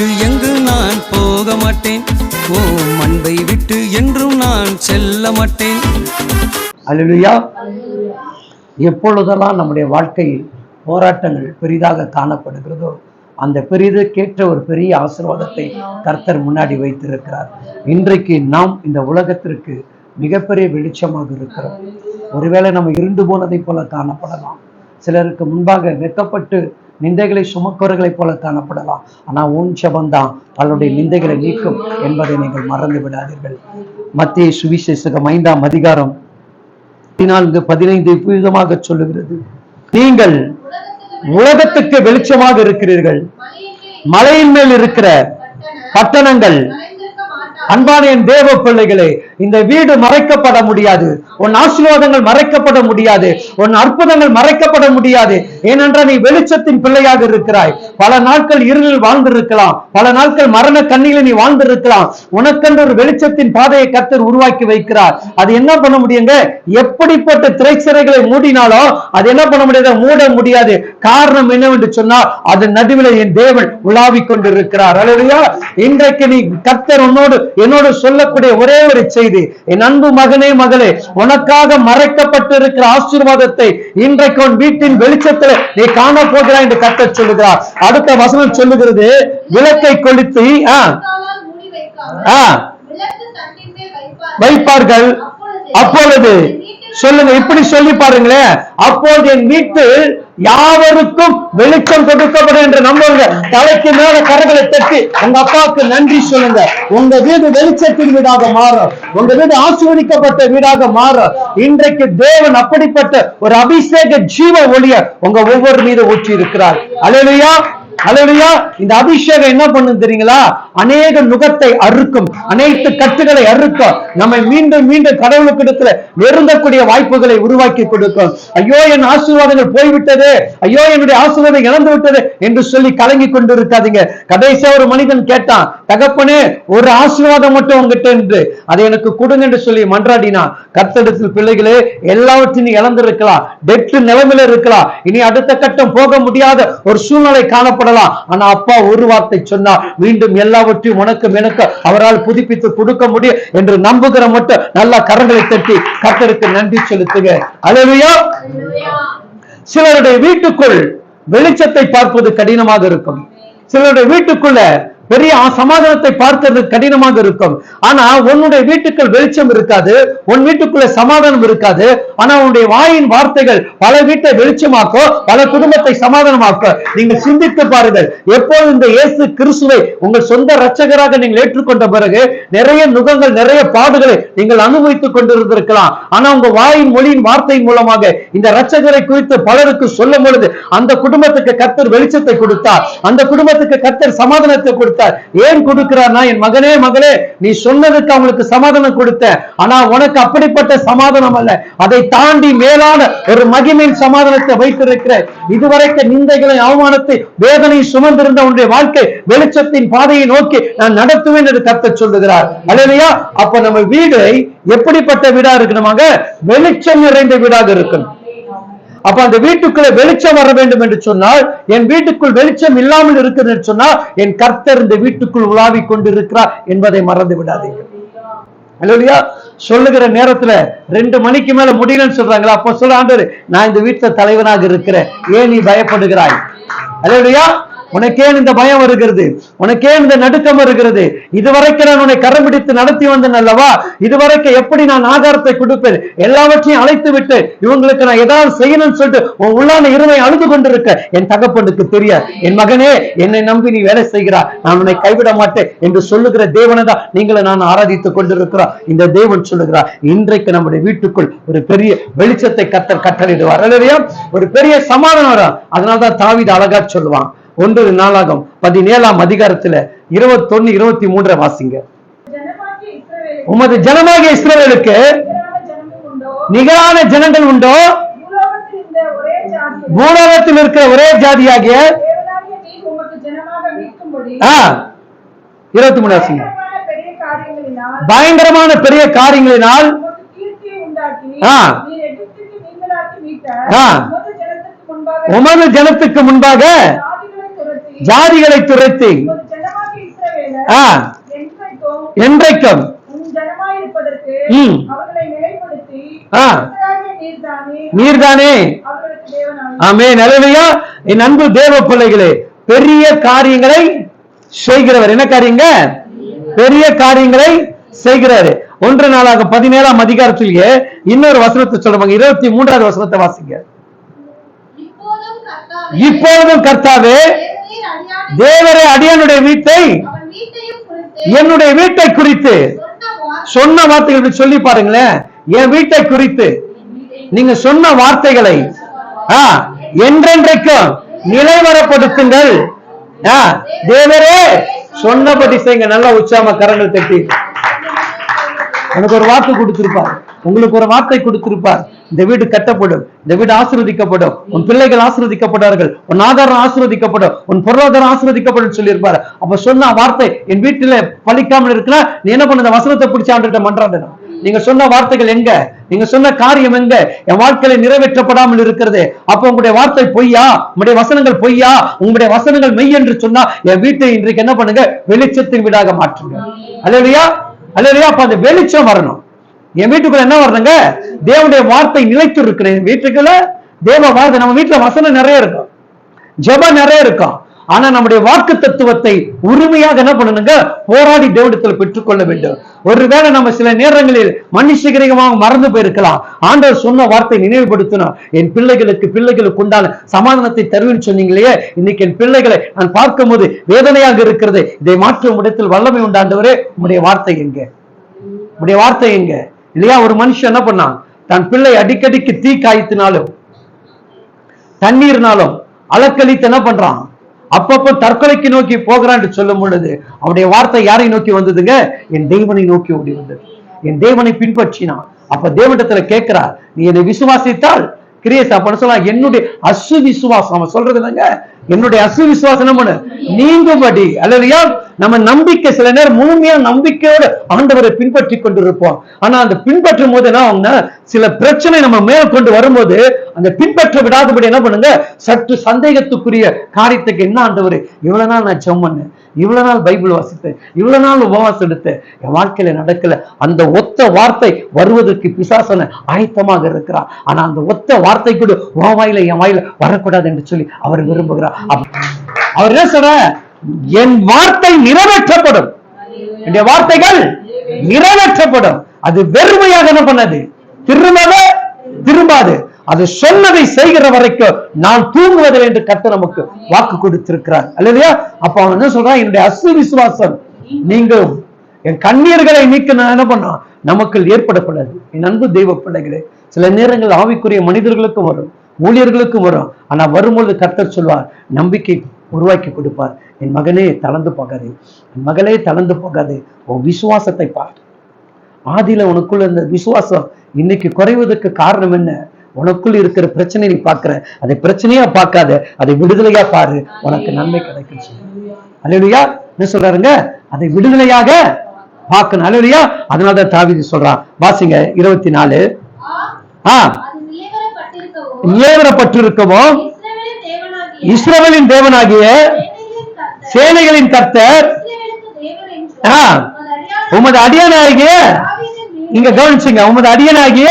விட்டு எங்கு நான் போக மாட்டேன்? ஓ அன்பை விட்டு என்றும் நான் செல்ல மாட்டேன். அலுவயா எப்பொழுதெல்லாம் நம்முடைய வாழ்க்கையில் போராட்டங்கள் பெரிதாக காணப்படுகிறதோ அந்த பெரிது கேட்ட ஒரு பெரிய ஆசீர்வாதத்தை கர்த்தர் முன்னாடி வைத்திருக்கிறார். இன்றைக்கு நாம் இந்த உலகத்திற்கு மிகப்பெரிய வெளிச்சமாக இருக்கிறோம். ஒருவேளை நம்ம இருண்டு போனதை போல காணப்படலாம். சிலருக்கு முன்பாக வெக்கப்பட்டு நிந்தைகளை சுமக்கிறவர்களைப் போல காணப்படலாம். ஆனால் உன் சபந்தான் பலருடைய நிந்தைகளை நீக்கும் என்பதை நீங்கள் மறந்து விடாதீர்கள். மத்திய சுவிசேஷகம் ஐந்தாம் அதிகாரம் பதினான்கு பதினைந்து விதமாக சொல்லுகிறது. நீங்கள் உலகத்துக்கு வெளிச்சமாக இருக்கிறீர்கள். மலையின் மேல் இருக்கிற பட்டணங்கள் அன்பான என் தேவ பிள்ளைகளே இந்த வீடு மறைக்கப்பட முடியாது. உன் ஆசீர்வாதங்கள் மறைக்கப்பட முடியாது. உன் அற்புதங்கள் மறைக்கப்பட முடியாது. ஏனென்றால் நீ வெளிச்சத்தின் பிள்ளையாக இருக்கிறாய். பல நாட்கள் இருளில் வாழ்ந்திருக்கலாம். பல நாட்கள் மரண கண்ணில நீ வாழ்ந்திருக்கலாம். உனக்கென்று ஒரு வெளிச்சத்தின் பாதையை கத்தர் உருவாக்கி வைக்கிறார். அது என்ன பண்ண முடியுங்க? எப்படிப்பட்ட திரைச்சிறைகளை மூடினாலும் அது என்ன பண்ண முடியாது? மூட முடியாது. காரணம் என்னவென்று சொன்னால் அது நடுவில் என் தேவன் உலாவிக் கொண்டிருக்கிறார் அல்லையா இன்றைக்கு நீ கத்தர் உன்னோடு என்னோடு சொல்லக்கூடிய ஒரே ஒரு செய்தி என் அன்பு மகனே மகளே உனக்காக மறைக்கப்பட்டிருக்கிற ஆசீர்வாதத்தை இன்றைக்கு உன் வீட்டின் வெளிச்சத்தில் நீ காண போகிறாய் என்று கட்ட சொல்லுகிறார். அடுத்த வசனம் சொல்லுகிறது விளக்கை கொளுத்தி வைப்பார்கள். அப்பொழுது சொல்லுங்க இப்படி சொல்லி பாருங்களேன். அப்போது என் வீட்டு யாவருக்கும் வெளிச்சம் கொடுக்கப்படும் என்று நம்புங்க தலைக்கு மேல கரங்களை தட்டி உங்க அப்பாவுக்கு நன்றி சொல்லுங்க. உங்க வீடு வெளிச்சத்தின் வீடாக மாறும். உங்க வீடு ஆசீர்வதிக்கப்பட்ட வீடாக மாறும். இன்றைக்கு தேவன் அப்படிப்பட்ட ஒரு அபிஷேக ஜீவ ஒளிய உங்க ஒவ்வொரு மீது ஊற்றி இருக்கிறார் அலையா அலையா இந்த அபிஷேகம் என்ன பண்ணும் தெரியுங்களா? அநேக நுகத்தை அறுக்கும். அனைத்து கட்டுகளை அறுக்கும். நம்மை மீண்டும் மீண்டும் கடவுளுக்கு இடத்துல நெருங்கக்கூடிய வாய்ப்புகளை உருவாக்கி கொடுக்கும். ஐயோ என் ஆசீர்வாதங்கள் போய்விட்டது. ஐயோ என்னுடைய ஆசீர்வாதம் இழந்து விட்டது என்று சொல்லி கலங்கி கொண்டு இருக்காதீங்க கடைசியா ஒரு மனிதன் கேட்டான் தகப்பனே ஒரு ஆசீர்வாதம் மட்டும் உங்ககிட்ட என்று அதை எனக்கு கொடுங்க என்று சொல்லி மன்றாடினா கத்தடத்தில் பிள்ளைகளே எல்லாவற்றையும் நீ இழந்திருக்கலாம். டெட் நிலைமையில இருக்கலாம். இனி அடுத்த கட்டம் போக முடியாத ஒரு சூழ்நிலை காணப்படலாம் ஆனா அப்பா ஒரு வார்த்தை சொன்னா மீண்டும் எல்லாவற்றையும் உனக்கும் எனக்கு அவரால் புதுப்பித்து கொடுக்க முடியும் என்று நம்புகிற மட்டும் நல்லா கரங்களை தட்டி கர்த்தருக்கு நன்றி செலுத்துங்க அலையா சிலருடைய வீட்டுக்குள் வெளிச்சத்தை பார்ப்பது கடினமாக இருக்கும். சிலருடைய வீட்டுக்குள்ள பெரிய சமாதானத்தை பார்க்கிறது கடினமாக இருக்கும். ஆனா உன்னுடைய வீட்டுக்குள் வெளிச்சம் இருக்காது உன் வீட்டுக்குள்ள சமாதானம் இருக்காது ஆனா உன்னுடைய வாயின் வார்த்தைகள் பல வீட்டை வெளிச்சமாக்கோ பல குடும்பத்தை சமாதானமாக்கோ. நீங்கள் சிந்தித்து பாருங்கள் எப்போது இந்த இயேசு கிறிஸ்துவை உங்கள் சொந்த ரட்சகராக நீங்கள் ஏற்றுக்கொண்ட பிறகு நிறைய நுகங்கள் நிறைய பாடுகளை நீங்கள் அனுபவித்துக் கொண்டிருந்திருக்கலாம். ஆனா உங்க வாயின் மொழியின் வார்த்தையின் மூலமாக இந்த ரட்சகரை குறித்து பலருக்கு சொல்லும் பொழுது அந்த குடும்பத்துக்கு கத்தர் வெளிச்சத்தை கொடுத்தார். அந்த குடும்பத்துக்கு கத்தர் சமாதானத்தை கொடுத்தார். ஏன் கொடுக்கிறார்னா என் மகனே மகளே நீ சொன்னதுக்கு அவங்களுக்கு சமாதானம் கொடுத்த. ஆனா உனக்கு அப்படிப்பட்ட சமாதானம் அல்ல. அதை தாண்டி மேலான ஒரு மகிமையின் சமாதானத்தை வைத்திருக்கிற இதுவரைக்கும் நிந்தைகளை அவமானத்தை வேதனை சுமந்திருந்த உன்னுடைய வாழ்க்கை வெளிச்சத்தின் பாதையை நோக்கி நான் நடத்துவேன் என்று கர்த்தர் சொல்லுகிறார். அல்லையா அப்ப நம்ம வீடு எப்படிப்பட்ட வீடா இருக்கணுமாங்க? வெளிச்சம் நிறைந்த வீடாக இருக்கணும். அப்ப அந்த வீட்டுக்குள்ள வெளிச்சம் வர வேண்டும் என்று சொன்னால் என் வீட்டுக்குள் வெளிச்சம் இல்லாமல் இருக்குது என்று சொன்னால் என் கர்த்தர் இந்த வீட்டுக்குள் உலாவிக் கொண்டிருக்கிறார் என்பதை மறந்து விடாதீங்க இல்லையா சொல்லுகிற நேரத்துல ரெண்டு மணிக்கு மேல முடியலன்னு சொல்றாங்களா அப்ப சொல்ல ஆண்டவர் நான் இந்த வீட்டுல தலைவனாக இருக்கிறேன். ஏன் நீ பயப்படுகிறாய்? இல்லையா உனக்கேன் இந்த பயம் வருகிறது உனக்கேன் இந்த நடுக்கம் வருகிறது இதுவரைக்கும் நான் உன்னை கரம் பிடித்து நடத்தி வந்தேன் அல்லவா? இதுவரைக்கும் எப்படி நான் ஆகாரத்தை கொடுப்பேன்? எல்லாவற்றையும் அழைத்து விட்டு இவங்களுக்கு நான் ஏதாவது செய்யணும்னு சொல்லிட்டு உன் உள்ளான இருமை அழுது கொண்டிருக்க என் தகப்பனுக்கு தெரியாது. என் மகனே என்னை நம்பி நீ வேலை செய்கிறா நான் உன்னை கைவிட மாட்டேன் என்று சொல்லுகிற தேவனை தான் நீங்களை நான் ஆராதித்துக் கொண்டிருக்கிறோம். இந்த தேவன் சொல்லுகிறார் இன்றைக்கு நம்முடைய வீட்டுக்குள் ஒரு பெரிய வெளிச்சத்தை கத்தர் கட்டளிடுவார் அல்லையா ஒரு பெரிய சமாதானம் வரும். அதனால்தான் தாவித அழகா சொல்லுவான் ஒன்பது நாளாகும். பதினேழாம் அதிகாரத்துல இருபத்தொன்னு இருபத்தி மூன்றை வாசிங்க. உமது ஜனமாக இஸ்ரேலுக்கு நிகரான ஜனங்கள் உண்டோ? பூலோகத்தில் இருக்கிற ஒரே ஜாதியாகிய இருபத்தி மூணு வாசிங்க. பயங்கரமான பெரிய காரியங்களினால் உமது ஜனத்துக்கு முன்பாக ஜாதிகளை துரத்தி என்றைக்கும் நீர்தானே ஆமே நிலைமையா என் அன்பு தேவ பிள்ளைகளே பெரிய காரியங்களை செய்கிறவர். என்ன காரியங்க? பெரிய காரியங்களை செய்கிறாரு. ஒன்று நாளாக பதினேழாம் அதிகாரத்திலேயே இன்னொரு வசனத்தை சொல்றாங்க இருபத்தி மூன்றாவது வசனத்தை வாசிங்க. இப்போதும் கர்த்தாவே, தேவரே அடியானுடைய வீட்டை என்னுடைய வீட்டை குறித்து சொன்ன வார்த்தை சொன்ன வார்த்தைகள் சொல்லி பாருங்களேன். என் வீட்டை குறித்து. நீங்க சொன்ன வார்த்தைகளை என்றென்றைக்கும் நிலைவரப்படுத்துங்கள். தேவரே சொன்னபடி செய்யுங்க. நல்லா உச்சாம கரங்கள் தட்டி. எனக்கு ஒரு வார்த்தை கொடுத்திருப்பார். உங்களுக்கு ஒரு வார்த்தை கொடுத்திருப்பார். இந்த வீடு கட்டப்படும் இந்த வீடு ஆசிர்வதிக்கப்படும். உன் பிள்ளைகள் ஆசீர்வதிக்கப்படுவார்கள் உன் ஆதாரம் ஆசீர்வதிக்கப்படும் உன் பொருளாதாரம் ஆசீர்வதிக்கப்படும் சொல்லியிருப்பாரு. அப்ப சொன்ன வார்த்தை என் வீட்டுல பழிக்காமல் இருக்கலாம் நீ என்ன பண்ண இந்த வசனத்தை பிடிச்ச ஆண்டுகிட்ட மன்றாடணும் நீங்க சொன்ன வார்த்தைகள் எங்க? நீங்க சொன்ன காரியம் எங்க? என் வாழ்க்கையில நிறைவேற்றப்படாமல் இருக்கிறது. அப்ப உங்களுடைய வார்த்தை பொய்யா? உங்களுடைய வசனங்கள் பொய்யா? உங்களுடைய வசனங்கள் மெய் என்று சொன்னா என் வீட்டை இன்றைக்கு என்ன பண்ணுங்க? வெளிச்சத்தின் வீடாக மாற்றுங்க. அல்லையா அல்லையா அப்ப அந்த வெளிச்சம் வரணும். என் வீட்டுக்குள்ள என்ன வருதுங்க? தேவனுடைய வார்த்தை நிலைத்து இருக்கிற என் வீட்டுக்குள்ள தேவ வார்த்தை நம்ம வீட்டுல வசனம் நிறைய இருக்கும். ஜெபம் நிறைய இருக்கும். ஆனா நம்முடைய வாக்கு தத்துவத்தை உரிமையாக என்ன பண்ணணுங்க? போராடி தேவனத்தில் பெற்றுக்கொள்ள வேண்டும். ஒருவேளை நம்ம சில நேரங்களில் மனுஷகிரகமாக மறந்து போயிருக்கலாம். ஆண்டவர் சொன்ன வார்த்தை நினைவுபடுத்தணும். என் பிள்ளைகளுக்கு பிள்ளைகளுக்கு உண்டான சமாதானத்தை தருவேன்னு சொன்னீங்களே இன்னைக்கு என் பிள்ளைகளை நான் பார்க்கும்போது வேதனையாக இருக்கிறது. இதை மாற்றும் இடத்தில் வல்லமை உண்டாண்டவரே உடைய வார்த்தை எங்க? உடைய வார்த்தை எங்க? இல்லையா? ஒரு மனுஷன் என்ன பண்ணான்? தன் பிள்ளை அடிக்கடிக்கு தீ காய்த்தினாலும் தண்ணீர்னாலும் அலக்கழித்து என்ன பண்றான்? அப்பப்போ தற்கொலைக்கு நோக்கி போகிறான்னு சொல்லும் பொழுது அவனுடைய வார்த்தை யாரை நோக்கி வந்ததுங்க? என் தெய்வனை நோக்கி ஓடி வந்தது. என் தேவனை பின்பற்றினான். அப்ப தேவனிடத்துல கேட்கிறார் நீ என்னை விசுவாசித்தால் கிரியேஸ் அப்ப சொல்லலாம் என்னுடைய அசு விசுவாசம் அவன் சொல்றது இல்லைங்க என்னுடைய அசு விசுவாசம் என்ன நீங்கும்படி அல்லதையா நம்ம நம்பிக்கை சில நேரம் முழுமையா நம்பிக்கையோட ஆண்டவரை பின்பற்றி கொண்டிருப்போம். ஆனா அந்த பின்பற்றும் போது என்ன ஆகும்னா சில பிரச்சனை நம்ம மேல் கொண்டு வரும்போது அந்த பின்பற்ற விடாதபடி என்ன பண்ணுங்க சற்று சந்தேகத்துக்குரிய காரியத்துக்கு என்ன ஆண்டவர் இவ்வளவு நாள் நான் ஜெபம் பண்ணேன் இவ்வளவு நாள் பைபிள் வாசித்தேன் இவ்வளவு நாள் உபவாசம் எடுத்தேன் என் வாழ்க்கையில நடக்கல. அந்த ஒத்த வார்த்தை வருவதற்கு பிசாசன ஆயத்தமாக இருக்கிறார். ஆனா அந்த ஒத்த வார்த்தை கூட உன் வாயில என் வாயில வரக்கூடாது என்று சொல்லி அவர் விரும்புகிறார். அப்ப- அவர் என்ன சொல்ற? என் வார்த்தை நிறைவேற்றப்படும். என்னுடைய வார்த்தைகள் நிறைவேற்றப்படும். அது வெறுமையாக என்ன பண்ணது? திரும்பவே திரும்பாது. அது சொன்னதை செய்கிற வரைக்கும் நான் தூங்குவதில்லை என்று கர்த்தர் நமக்கு வாக்கு கொடுத்திருக்கிறார். அல்லையா அப்ப அவன் என்ன சொல்றான்? என்னுடைய அசு விசுவாசம். நீங்களும் என் கண்ணீர்களை நீக்க நான் என்ன பண்ணா? நமக்கு ஏற்படக்கூடாது. என் அன்பு தெய்வ பிள்ளைகளே சில நேரங்கள் ஆவிக்குரிய மனிதர்களுக்கும் வரும். ஊழியர்களுக்கும் வரும். ஆனா வரும்பொழுது கர்த்தர் சொல்வார் நம்பிக்கை உருவாக்கி கொடுப்பார். என் மகனே தளர்ந்து போகாது. என் மகளே தளர்ந்து போகாது. உன் விசுவாசத்தை பார். ஆதியில உனக்குள்ள இந்த விசுவாசம் இன்னைக்கு குறைவதற்கு காரணம் என்ன? உனக்குள் இருக்கிற பிரச்சனை நீ பார்க்கிற. அதை பிரச்சனையா பார்க்காத. அதை விடுதலையா பாரு. உனக்கு நன்மை கிடைக்கும் அலுவலியா என்ன சொல்றாருங்க? அதை விடுதலையாக பார்க்கணும். அல்லையா அதனாலதான் தாவிதி சொல்றான். வாசிங்க இருபத்தி நாலு. ஆ, நியமனப்பட்டிருக்கவும் இஸ்ரவேலின் தேவனாகிய சேனைகளின் கர்த்தர். உமது அடியனாகிய இங்க கவனிச்சுங்க உமது அடியனாகிய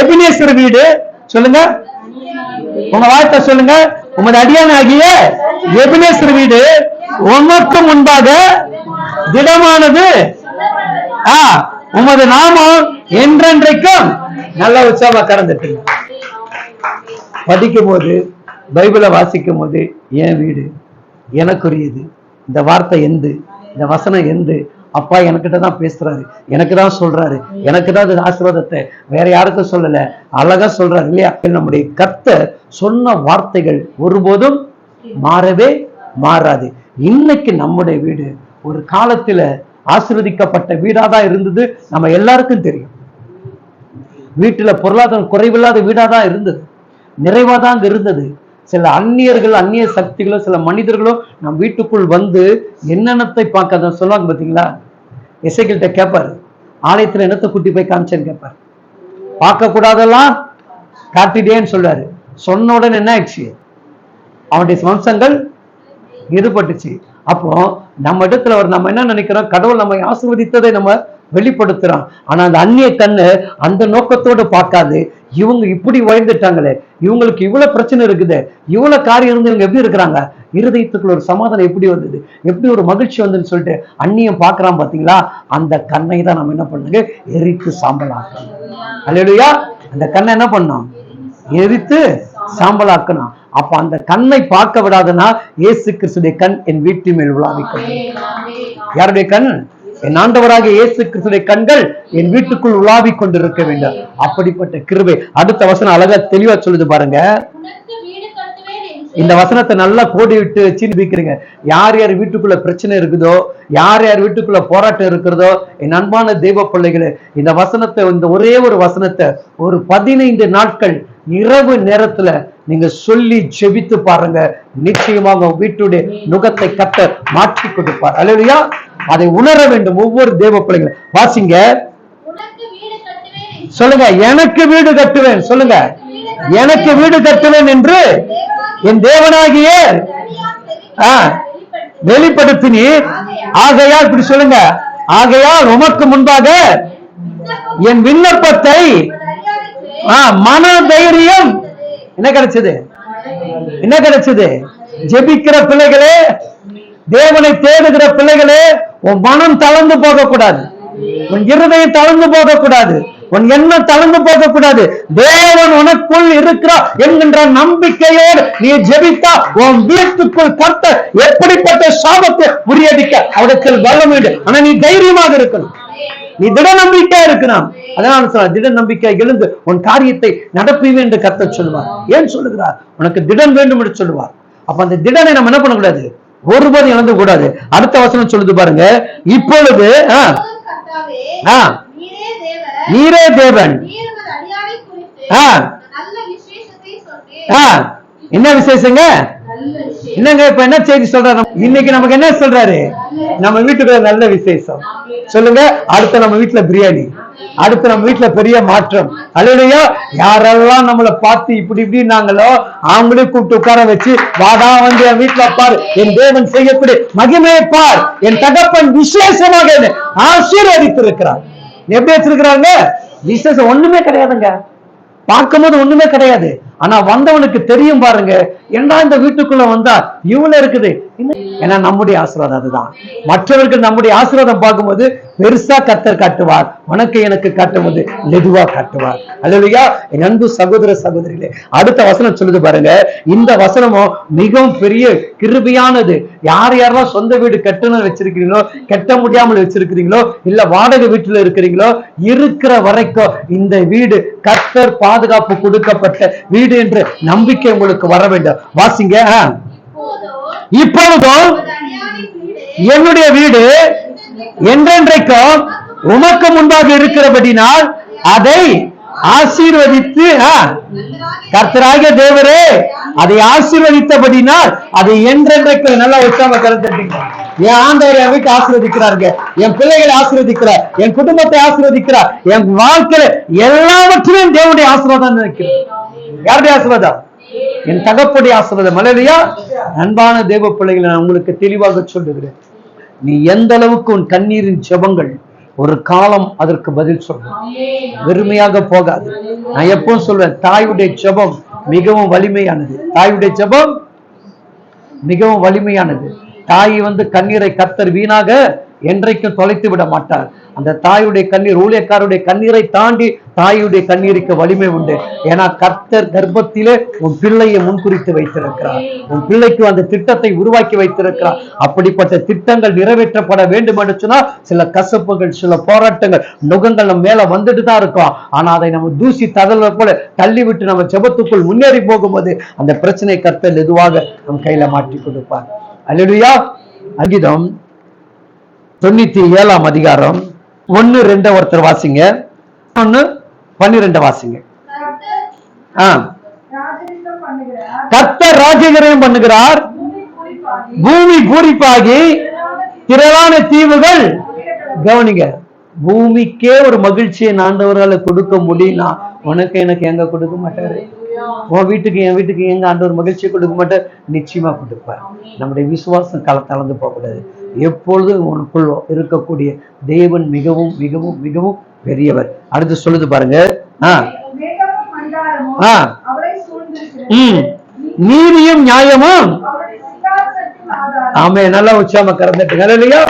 எபினேஸ்வர வீடு. சொல்லுங்க. உங்க வார்த்தை சொல்லுங்க. உமது அடியானாகிய எபினேஸ்வர வீடு உமக்கு முன்பாக திடமானது. உமது நாமம் என்றென்றைக்கும் நல்ல உற்சாக கறந்துட்டு படிக்கும் போது பைபிளை வாசிக்கும் போது என் வீடு? எனக்குரியது. இந்த வார்த்தை எந்து? இந்த வசனம் எந்து? அப்பா எனக்கிட்ட தான் பேசுறாரு. எனக்கு தான் சொல்றாரு. எனக்கு தான் இது ஆசீர்வாதத்தை வேற யாருக்கும் சொல்லல. அழகா சொல்றாரு இல்லையா? நம்முடைய கர்த்தர் சொன்ன வார்த்தைகள் ஒருபோதும் மாறவே மாறாது. இன்னைக்கு நம்முடைய வீடு ஒரு காலத்துல ஆசீர்வதிக்கப்பட்ட வீடாதான் இருந்தது. நம்ம எல்லாருக்கும் தெரியும். வீட்டுல பொருளாதாரம் குறைவில்லாத வீடாதான் இருந்தது. நிறைவாதான் அங்கே இருந்தது. சில அந்நியர்கள் அந்நிய சக்திகளோ சில மனிதர்களோ நம் வீட்டுக்குள் வந்து என்னென்னத்தை பார்க்காத சொல்லுவாங்க பார்த்தீங்களா இசைகள்கிட்ட கேட்பாரு ஆலயத்தில் என்னத்தை கூட்டி போய் காமிச்சேன்னு கேட்பாரு பார்க்கக்கூடாதெல்லாம் காட்டிட்டேன்னு சொல்றாரு. சொன்ன உடனே என்ன ஆயிடுச்சு? அவனுடைய வம்சங்கள் ஈடுபட்டுச்சு அப்போ நம்ம இடத்துல ஒரு நம்ம என்ன நினைக்கிறோம்? கடவுள் நம்மை ஆசிர்வதித்ததை நம்ம வெளிப்படுத்துறான். ஆனா அந்த அந்நிய கண்ணு அந்த நோக்கத்தோடு பார்க்காது. இவங்க இப்படி உயர்ந்துட்டாங்களே இவங்களுக்கு இவ்வளவு பிரச்சனை இருக்குது. இவ்வளவு காரியம் இருந்து இவங்க எப்படி இருக்கிறாங்க? இருதயத்துக்குள்ள ஒரு சமாதானம் எப்படி வந்தது? எப்படி ஒரு மகிழ்ச்சி வந்ததுன்னு சொல்லிட்டு அந்நியம் பார்க்கறான் பாத்தீங்களா அந்த கண்ணை தான் நம்ம என்ன பண்ணுங்க? எரித்து சாம்பலாக்கணும். அல்லையா அந்த கண்ணை என்ன பண்ணோம் எரித்து சாம்பலாக்கணும். அப்ப அந்த கண்ணை பார்க்க விடாதனா இயேசு கிறிஸ்துடைய கண் என் வீட்டின் மேல் உலாவிக்கும். யாருடைய கண்? என் ஆண்டவராக இயேசு கிறிஸ்துடைய கண்கள் என் வீட்டுக்குள் உலாவிக் கொண்டிருக்க வேண்டும். அப்படிப்பட்ட கிருபை. அடுத்த வசனம் அழகா தெளிவா சொல்லுது பாருங்க. இந்த வசனத்தை நல்லா கோடி விட்டு சிந்திக்கிறீங்க யார் யார் வீட்டுக்குள்ள பிரச்சனை இருக்குதோ யார் யார் வீட்டுக்குள்ள போராட்டம் இருக்கிறதோ என் அன்பான தெய்வ பிள்ளைகளே இந்த வசனத்தை இந்த ஒரே ஒரு வசனத்தை ஒரு பதினைந்து நாட்கள் இரவு நேரத்துல நீங்க சொல்லி ஜெபித்து பாருங்க. நிச்சயமாக உங்க வீட்டுடைய நுகத்தை கத்த மாற்றி கொடுப்பார். அலுவலியா அதை உணர வேண்டும் ஒவ்வொரு தேவ பிள்ளைகளும். வாசிங்க. சொல்லுங்க எனக்கு வீடு கட்டுவேன். சொல்லுங்க. எனக்கு வீடு கட்டுவேன் என்று என் தேவனாகிய அடியான் வெளிப்படுத்தினீர். ஆகையால் இப்படி சொல்லுங்க. ஆகையால் உமக்கு முன்பாக என் விண்ணப்பத்தை மன தைரியம் என்ன கிடைச்சது? என்ன கிடைச்சது? ஜெபிக்கிற பிள்ளைகளே தேவனை தேடுகிற பிள்ளைகளே உன் மனம் தளர்ந்து போகக்கூடாது. உன் இருதயம் தளர்ந்து போகக்கூடாது. உன் எண்ணம் தளர்ந்து போகக்கூடாது. தேவன் உனக்குள் இருக்கிறார் என்கின்ற நம்பிக்கையோடு நீ ஜெபித்தா உன் வீட்டுக்குள் கர்த்த எப்படிப்பட்ட சாபத்தை முறியடிக்க அவடத்தில் வல்லம் வேண்டும் ஆனா நீ தைரியமாக இருக்கணும். நீ திட நம்பிக்கையா இருக்கணும். அதனால சொல்ல திட நம்பிக்கை எழுந்து உன் காரியத்தை நடப்பீவே என்று கத்த சொல்லுவார். ஏன் சொல்லுகிறார்? உனக்கு திடன் வேண்டும் என்று சொல்லுவார். அப்ப அந்த திடனை நம்ம என்ன பண்ணக்கூடாது? ஒருபோதும் இழந்து கூடாது அடுத்த வசனம் சொல்லுது பாருங்க. இப்பொழுது நீரே தேவன். என்ன விசேஷங்க? என்னங்க இப்ப என்ன செய்தி சொல்றாரு? இன்னைக்கு நமக்கு என்ன சொல்றாரு? நம்ம வீட்டுக்குள்ள நல்ல விசேஷம். சொல்லுங்க அடுத்த நம்ம வீட்டுல பிரியாணி. அடுத்து நம்ம வீட்டுல பெரிய மாற்றம். அல்லையா யாரெல்லாம் நம்மளை பார்த்து இப்படி இப்படி நாங்களோ அவங்களே கூப்பிட்டு உட்கார வச்சு வாடா வந்து என் வீட்டுல பார். என் தேவன் செய்யக்கூடிய மகிமையை பார். என் தகப்பன் விசேஷமாக ஆசீர்வதித்து இருக்கிறார் எப்படி வச்சிருக்கிறாங்க? விசேஷம் ஒண்ணுமே கிடையாதுங்க. பார்க்கும் போது ஒண்ணுமே கிடையாது. ஆனா வந்தவனுக்கு தெரியும் பாருங்க. என்ன இந்த வீட்டுக்குள்ள வந்தா? இவ்வளவு இருக்குது. ஏன்னா நம்முடைய ஆசீர்வாதம் அதுதான். மற்றவர்கள் நம்முடைய ஆசீர்வாதம் பார்க்கும்போது பெருசா கத்தர் காட்டுவார். உனக்கு எனக்கு காட்டும்போது மெதுவா காட்டுவார். அல்லையா என் அன்பு சகோதர சகோதரிகளே அடுத்த வசனம் சொல்லுது பாருங்க. இந்த வசனமும் மிகவும் பெரிய கிருபியானது. யார் யாரெல்லாம் சொந்த வீடு கட்டணும் வச்சிருக்கிறீங்களோ கட்ட முடியாமல் வச்சிருக்கிறீங்களோ இல்ல வாடகை வீட்டுல இருக்கிறீங்களோ இருக்கிற வரைக்கும் இந்த வீடு கத்தர் பாதுகாப்பு கொடுக்கப்பட்ட வீடு வீடு என்று நம்பிக்கை உங்களுக்கு வர வேண்டும். வாசிங்க. இப்பொழுதும் என்னுடைய வீடு என்றென்றைக்கும் உமக்கு முன்பாக இருக்கிறபடினால் அதை ஆசீர்வதித்து கர்த்தராக தேவரே அதை ஆசீர்வதித்தபடினால் அதை என்றென்றைக்கு நல்லா உற்சாக கருத்துட்டீங்க என் ஆண்டவர் என் வீட்டை ஆசீர்வதிக்கிறாருங்க. என் பிள்ளைகளை ஆசீர்வதிக்கிறார். என் குடும்பத்தை ஆசீர்வதிக்கிறார். என் வாழ்க்கையில எல்லாவற்றிலும் தேவனுடைய ஆசீர்வாதம் நினைக்கிறேன் யாருடைய ஆசீர்வாதம்? என் தகப்படி ஆசீர்வாதம். மலையா அன்பான தேவ பிள்ளைகளை நான் உங்களுக்கு தெளிவாக சொல்லுகிறேன். நீ எந்த அளவுக்கு உன் கண்ணீரின் ஜெபங்கள் ஒரு காலம் அதற்கு பதில் சொல்லும். வெறுமையாக போகாது. நான் எப்பவும் சொல்வேன் தாயுடைய ஜெபம் மிகவும் வலிமையானது. தாயுடைய ஜெபம் மிகவும் வலிமையானது. தாய் வந்து கண்ணீரை கத்தர் வீணாக என்றைக்கும் தொலைத்து விட மாட்டார். அந்த தாயுடைய கண்ணீர் ஊழியக்காருடைய கண்ணீரை தாண்டி தாயுடைய கண்ணீருக்கு வலிமை உண்டு. ஏன்னா கர்த்தர் கர்ப்பத்திலே உன் பிள்ளையை முன்குறித்து வைத்திருக்கிறார். உன் பிள்ளைக்கு அந்த திட்டத்தை உருவாக்கி வைத்திருக்கிறார். அப்படிப்பட்ட திட்டங்கள் நிறைவேற்றப்பட வேண்டும் என்று சில கசப்புகள் சில போராட்டங்கள் நுகங்கள் நம்ம மேல வந்துட்டு தான் இருக்கும். ஆனா அதை நம்ம தூசி தகவலை போல தள்ளி விட்டு நம்ம செபத்துக்குள் முன்னேறி போகும்போது அந்த பிரச்சனை கர்த்தர் மெதுவாக நம் கையில மாற்றி கொடுப்பார். அல்லா அகிதம். தொண்ணூத்தி ஏழாம் அதிகாரம். ஒன்னு ரெண்ட ஒருத்தர் வாசிங்க. ஒன்னு பன்னிரெண்ட வாசிங்க. கர்த்தர் ஆ. பண்ணுகிறார் கர்த்தர் பண்ணுகிறார். பூமி பூரிப்பாகி திரளான தீவுகள். கவனிங்க பூமிக்கே ஒரு மகிழ்ச்சியை ஆண்டவரால கொடுக்க முடியலாம் உனக்கு எனக்கு எங்க கொடுக்க மாட்டாரு? உன் வீட்டுக்கு என் வீட்டுக்கு எங்க ஆண்டவர் மகிழ்ச்சியை கொடுக்க மாட்டார்? நிச்சயமா கொடுப்பார். நம்முடைய விசுவாசம் கலந்து போகக்கூடாது. எப்பொழுதும் உனக்குள் இருக்கக்கூடிய தேவன் மிகவும் மிகவும் மிகவும் பெரியவர். அடுத்து சொல்லுது பாருங்க. நீதியும் நியாயமும். ஆமே நல்லா உச்சாம கறந்துட்டு இல்லையா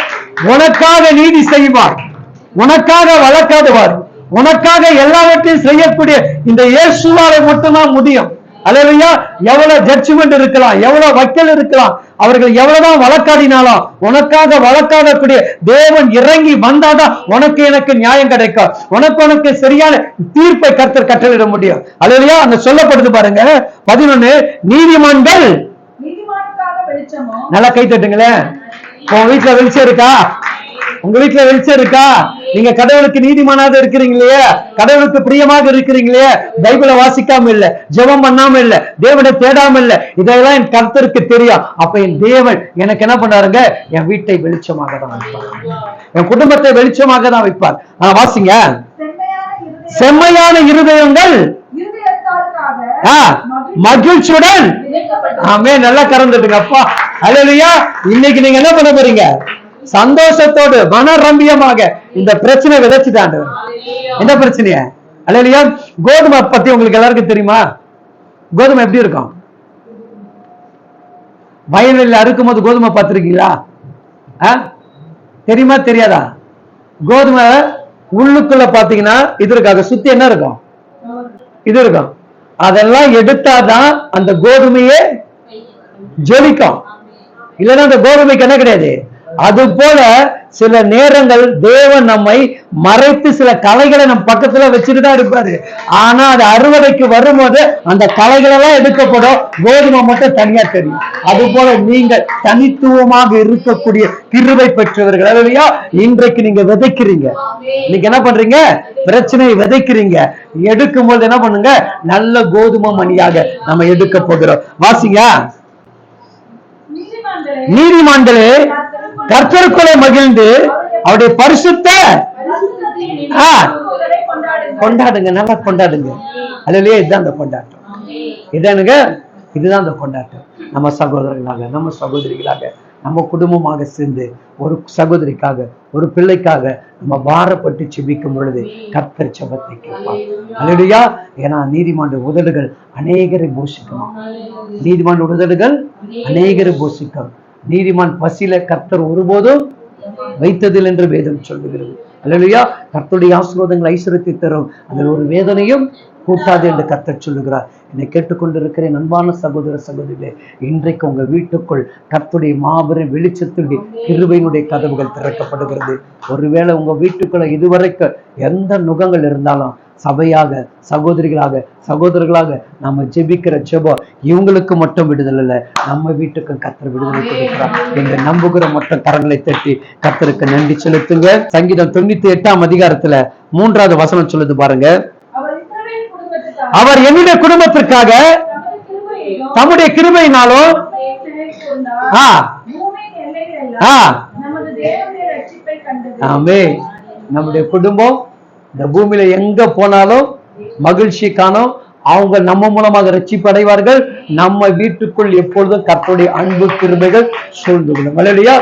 உனக்காக நீதி செய்வார். உனக்காக வளர்க்காதவார் உனக்காக எல்லாவற்றையும் செய்யக்கூடிய இந்த இயேசுவாலை மட்டும்தான் முடியும் அல்லையா எவ்வளவு ஜட்ஜ்மெண்ட் இருக்கலாம் எவ்வளவு வக்கீல் இருக்கலாம் அவர்கள் எவ்வளவுதான் வழக்காடினாலும் உனக்காக வழக்காடக்கூடிய தேவன் இறங்கி வந்தாதான் உனக்கு எனக்கு நியாயம் கிடைக்கும். உனக்கு உனக்கு சரியான தீர்ப்பை கர்த்தர் கட்டளிட முடியும். அல்லையா அங்க சொல்லப்படுது பாருங்க. பதினொன்னு நீதிமான்கள் நல்லா கை தட்டுங்களேன். உங்க வீட்டுல வெளிச்சம் இருக்கா? உங்க வீட்டுல வெளிச்சம் இருக்கா? நீங்க கடவுளுக்கு நீதிமானாக இருக்கிறீங்க இல்லையா கடவுளுக்கு பிரியமாக இருக்கிறீங்க இல்லையா பைபிளை வாசிக்காம இல்ல ஜெபம் பண்ணாம இல்ல தேவனை தேடாம இல்ல. இதெல்லாம் என் கர்த்தருக்கு தெரியும். அப்ப என் தேவன் எனக்கு என்ன பண்ணாருங்க என் வீட்டை வெளிச்சமாக தான் வைப்பார். என் குடும்பத்தை வெளிச்சமாக தான் வைப்பார். ஆஹ் வாசிங்க. செம்மையான இருதயங்கள் மகிழ்ச்சியுடன். ஆமே நல்லா கறந்துட்டுங்க. அப்பா. அல்லையா இன்னைக்கு நீங்க என்ன பண்ண போறீங்க? சந்தோஷத்தோடு மனரம்பியமாக இந்த பிரச்சனை விதைச்சுட்டாண்டு என்ன பிரச்சனைய? அல்லையா கோதுமை பத்தி உங்களுக்கு எல்லாருக்கும் தெரியுமா? கோதுமை எப்படி இருக்கும்? வயலில் அறுக்கும் போது கோதுமை பார்த்திருக்கீங்களா? தெரியுமா தெரியாதா? கோதுமை உள்ளுக்குள்ள பாத்தீங்கன்னா இது இருக்காக சுத்தி என்ன இருக்கும்? இது இருக்கும். அதெல்லாம் எடுத்தாதான் அந்த கோதுமையே ஜொலிக்கும். இல்லைன்னா அந்த கோதுமைக்கு என்ன கிடையாது? அது போல சில நேரங்கள் தேவன் நம்மை மறைத்து சில கலைகளை நம் பக்கத்துல வச்சுட்டு தான் இருப்பாரு. ஆனா அது அறுவடைக்கு வரும்போது அந்த கலைகள் எல்லாம் எடுக்கப்படும். கோதுமை மட்டும் தனியா தெரியும். அது போல நீங்கள் தனித்துவமாக இருக்கக்கூடிய கிருபை பெற்றவர்கள். இல்லையா இன்றைக்கு நீங்க விதைக்கிறீங்க. இன்னைக்கு என்ன பண்றீங்க? பிரச்சனையை விதைக்கிறீங்க. எடுக்கும் போது என்ன பண்ணுங்க? நல்ல கோதுமை மணியாக நம்ம எடுக்க போகிறோம். வாசிங்க. நீதிமான்களே கர்த்தருக்குள்ளே மகிழ்ந்து அவருடைய பரிசுத்த கொண்டாடுங்க நல்லா கொண்டாடுங்க. அதுலயே இதுதான் அந்த கொண்டாட்டம். இதானுங்க இதுதான் அந்த கொண்டாட்டம். நம்ம சகோதரர்களாக நம்ம சகோதரிகளாக நம்ம குடும்பமாக சேர்ந்து ஒரு சகோதரிக்காக ஒரு பிள்ளைக்காக நம்ம பாரப்பட்டு செபிக்கும் பொழுது கர்த்தர் செபத்தை கேட்பார். அல்லையா ஏன்னா நீதிமன்ற உதடுகள் அநேகரை போஷிக்குமா நீதிமன்ற உதடுகள் அநேகரை போஷிக்கும். நீதிமான் பசியில கர்த்தர் ஒருபோதும் வைத்ததில் என்று வேதம் சொல்லுகிறது. அல்லையா கர்த்தருடைய ஆசீர்வாதங்கள் ஐஸ்வரத்தை தரும். அதில் ஒரு வேதனையும் கூட்டாது என்று கர்த்தர் சொல்லுகிறார். என்னை கேட்டுக்கொண்டிருக்கிற என் அன்பான சகோதர சகோதரிகளே இன்றைக்கு உங்க வீட்டுக்குள் கர்த்தருடைய மாபெரும் வெளிச்சத்துடைய கிருபையினுடைய கதவுகள் திறக்கப்படுகிறது. ஒருவேளை உங்க வீட்டுக்குள்ள இதுவரைக்கும் எந்த நுகங்கள் இருந்தாலும் சபையாக சகோதரிகளாக சகோதரர்களாக நம்ம ஜெபிக்கிற ஜெபம் இவங்களுக்கு மட்டும் விடுதலை இல்லை. நம்ம வீட்டுக்கும் கர்த்தர் விடுதலை கொடுக்கிறார் எங்க நம்புகிற மட்டும் கரங்களை தட்டி கர்த்தருக்கு நன்றி செலுத்துங்க. சங்கீதம் தொண்ணூத்தி எட்டாம் அதிகாரத்துல மூன்றாவது வசனம் சொல்லுது பாருங்க. அவர் என்னுடைய குடும்பத்திற்காக தம்முடைய கிருபையினாலும் ஆமே. நம்முடைய குடும்பம் இந்த பூமியில எங்க போனாலும் மகிழ்ச்சி காணும். அவங்க நம்ம மூலமாக ரச்சிப்படைவார்கள் நம்ம வீட்டுக்குள் எப்பொழுதும் கர்த்தருடைய அன்பு திருமைகள் சூழ்ந்து கொள்ளும். இல்லையா